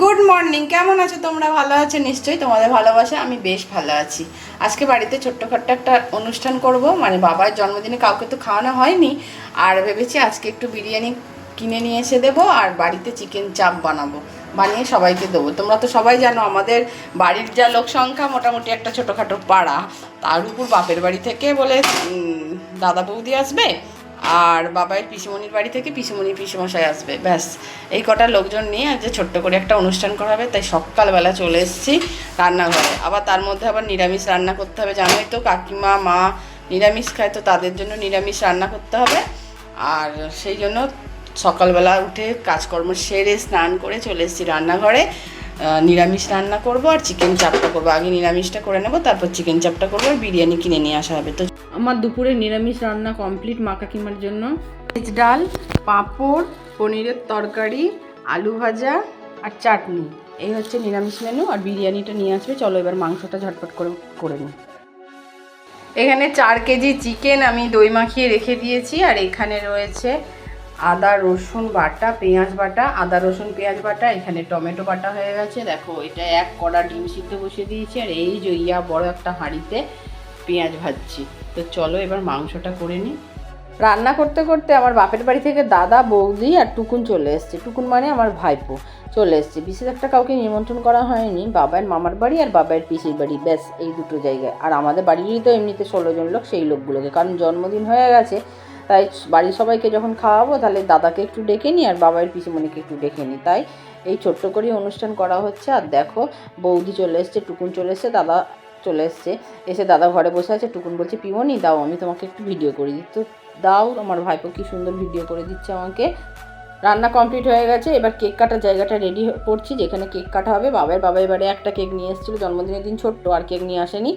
Good morning কেমন আছো তোমরা? ভালো আছো? নিশ্চয়ই তোমাদের ভালোবাসা আমি বেশ ভালো আছি। আজকে বাড়িতে ছোট্টখাট্ট একটা অনুষ্ঠান করব। মানে বাবার জন্মদিনে কাউকে তো খাওয়ানো হয়নি। আর ভেবেছি আজকে একটু বিরিয়ানি কিনে নিয়ে এসে দেবো আর বাড়িতে চিকেন চাপ বানাবো। বানিয়ে সবাইকে দেবো। তোমরা তো সবাই জানো, আমাদের বাড়ির যা লোক সংখ্যা মোটামুটি একটা ছোটোখাটো পাড়া। তার উপর বাপের বাড়ি থেকে বলে দাদা বৌদি আসবে? আর বাবার পিসিমণির বাড়ি থেকে পিসিমণি পিসিমশাই আসবে। ব্যাস, এই কটা লোকজন নিয়ে আজ ছোট্ট করে একটা অনুষ্ঠান করা হবে, তাই সকালবেলা চলে এসেছি রান্নাঘরে। আবার তার মধ্যে আবার নিরামিষ রান্না করতে হবে, জানোই তো কাকিমা, মা নিরামিষ খায়, তো তাদের জন্য নিরামিষ রান্না করতে হবে। আর সেই জন্য সকালবেলা উঠে কাজকর্ম সেরে স্নান করে চলে এসেছি রান্নাঘরে। নিরামিষ রান্না করব আর চিকেন চাপটা করব। আগে নিরামিষটা করে নেব তারপর চিকেন চাপটা করব আর বিরিয়ানি কিনে নিয়ে আসা হবে। তো আমার দুপুরে নিরামিষ রান্না কমপ্লিট মা কাকিমার জন্য। ভেজ ডাল পাঁপড় পনিরের তরকারি আলু ভাজা আর চাটনি। এই হচ্ছে নিরামিষ মেনু আর বিরিয়ানিটা নিয়ে আসবে। চলো এবার মাংসটা ঝটপট করে করে নিই। এখানে চার কেজি চিকেন আমি দই মাখিয়ে রেখে দিয়েছি আর এখানে রয়েছে আদা, রসুন বাটা, পেঁয়াজ বাটা, আদা, রসুন, পেঁয়াজ বাটা, এখানে টমেটো বাটা হয়ে গেছে। দেখো, এটা এক কড়া ডিম সিদ্ধ বসিয়ে দিয়েছি, আর এই যে ইয়া বড় একটা হাঁড়িতে পেঁয়াজ ভাজছি। তো চলো এবার মাংসটা করে নিই। রান্না করতে করতে আমার বাপের বাড়ি থেকে দাদা, বৌদি আর টুকুন চলে এসছে। টুকুন মানে আমার ভাইপো চলে এসছে। বিশেষ একটা কাউকে নিমন্ত্রণ করা হয়নি। বাবার মামার বাড়ি আর বাবার পিসির বাড়ি, ব্যাস, এই দুটো জায়গায়। আর আমাদের বাড়িরই তো এমনিতে ষোলো জন লোক, সেই লোকগুলোকে। কারণ জন্মদিন হয়ে গেছে তাই বাড়ির সবাইকে যখন খাওয়াবো, তাহলে দাদাকে একটু ডেকে নিই আর বাবার পিসিমণিকে একটু ডেকে নিই। তাই এই ছোট্ট করে অনুষ্ঠান করা হচ্ছে। আর দেখো, বৌদি চলে এসছে, টুকুন চলে এসছে, দাদা চলে এসছে। এসে দাদা ঘরে বসে আছে, টুকুন বলছে পিমনি দাও, আমি তোমাকে একটু ভিডিও করে দিই। তো দাও, আমার ভাইপো কি সুন্দর ভিডিও করে দিচ্ছে আমাকে। রান্না কমপ্লিট হয়ে গেছে, এবার কেক কাটার জায়গাটা রেডি করছি, যেখানে কেক কাটা হবে। বাবার বাবা এবারে একটা কেক নিয়ে এসেছিল, জন্মদিনের দিন ছোট্ট, আর কেক নিয়ে আসেনি।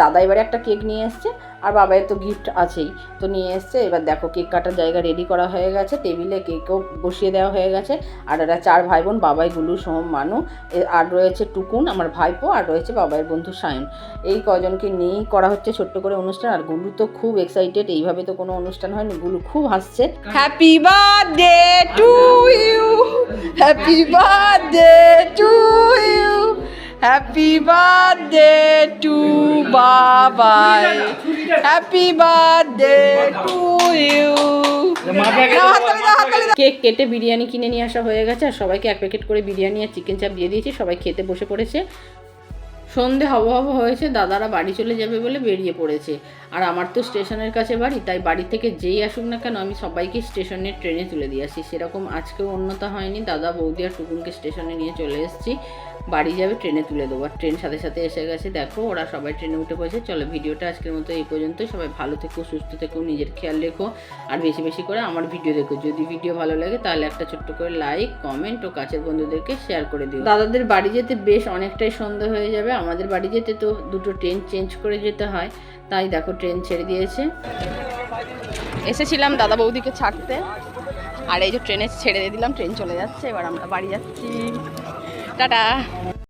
দাদা এবারে একটা কেক নিয়ে এসছে আর বাবার তো গিফট আছেই। তো নিয়ে এসছে এবার দেখো কেক কাটার জায়গা রেডি করা হয়ে গেছে টেবিলে কেকও বসিয়ে দেওয়া হয়ে গেছে। আর এরা চার ভাই বোন বাবাই গুলু সোহম মানু আর রয়েছে টুকুন আমার ভাইপো আর রয়েছে বাবার বন্ধু সায়ন। এই কজনকে নিয়েই করা হচ্ছে ছোট্ট করে অনুষ্ঠান আর গুলু তো খুব এক্সাইটেড এইভাবে তো কোনো অনুষ্ঠান হয়নি গুলু খুব হাসছে। Happy birthday to you happy birthday to you happy birthday to Babai happy birthday to you cake কেটে বিরিয়ানি কিনে নিয়ে আসা হয়ে গেছে আর সবাইকে এক প্যাকেট করে বিরিয়ানি আর চিকেন চাপ দিয়ে দিয়েছি। সবাই খেতে বসে পড়েছে। সন্ধে হব হব হয়েছে, দাদারা বাড়ি চলে যাবে বলে বেরিয়ে পড়েছে। আর আমার তো স্টেশনের কাছে বাড়ি, তাই বাড়ি থেকে যেই আসুক না কেন আমি সবাইকে স্টেশনের ট্রেনে তুলে দিয়ে আসি। সেরকম আজকেও অন্যতা হয়নি। দাদা, বৌদি আর টুকুনকে স্টেশনে নিয়ে চলে এসেছি। বাড়ি যাবে, ট্রেনে তুলে দেবো। আর ট্রেন সাথে সাথে এসে গেছে। দেখো, ওরা সবাই ট্রেনে উঠে পড়েছে। চলো, ভিডিওটা আজকের মতো এই পর্যন্ত। সবাই ভালো থেকো, সুস্থ থেকো, নিজের খেয়াল রেখো। আর বেশি বেশি করে আমার ভিডিও দেখো। যদি ভিডিও ভালো লাগে, তাহলে একটা ছোট্ট করে লাইক, কমেন্ট ও কাছের বন্ধুদেরকে শেয়ার করে দিও। দাদাদের বাড়ি যেতে বেশ অনেকটাই সন্ধ্যা হয়ে যাবে। আমাদের বাড়ি যেতে তো দুটো ট্রেন চেঞ্জ করে যেতে হয়, তাই দেখো ট্রেন ছেড়ে দিয়েছে। এসেছিলাম দাদা বৌদিকে ছাড়তে, আর এই যে ট্রেনে ছেড়ে দিয়ে দিলাম, ট্রেন চলে যাচ্ছে, এবার আমরা বাড়ি যাচ্ছি। টাটা।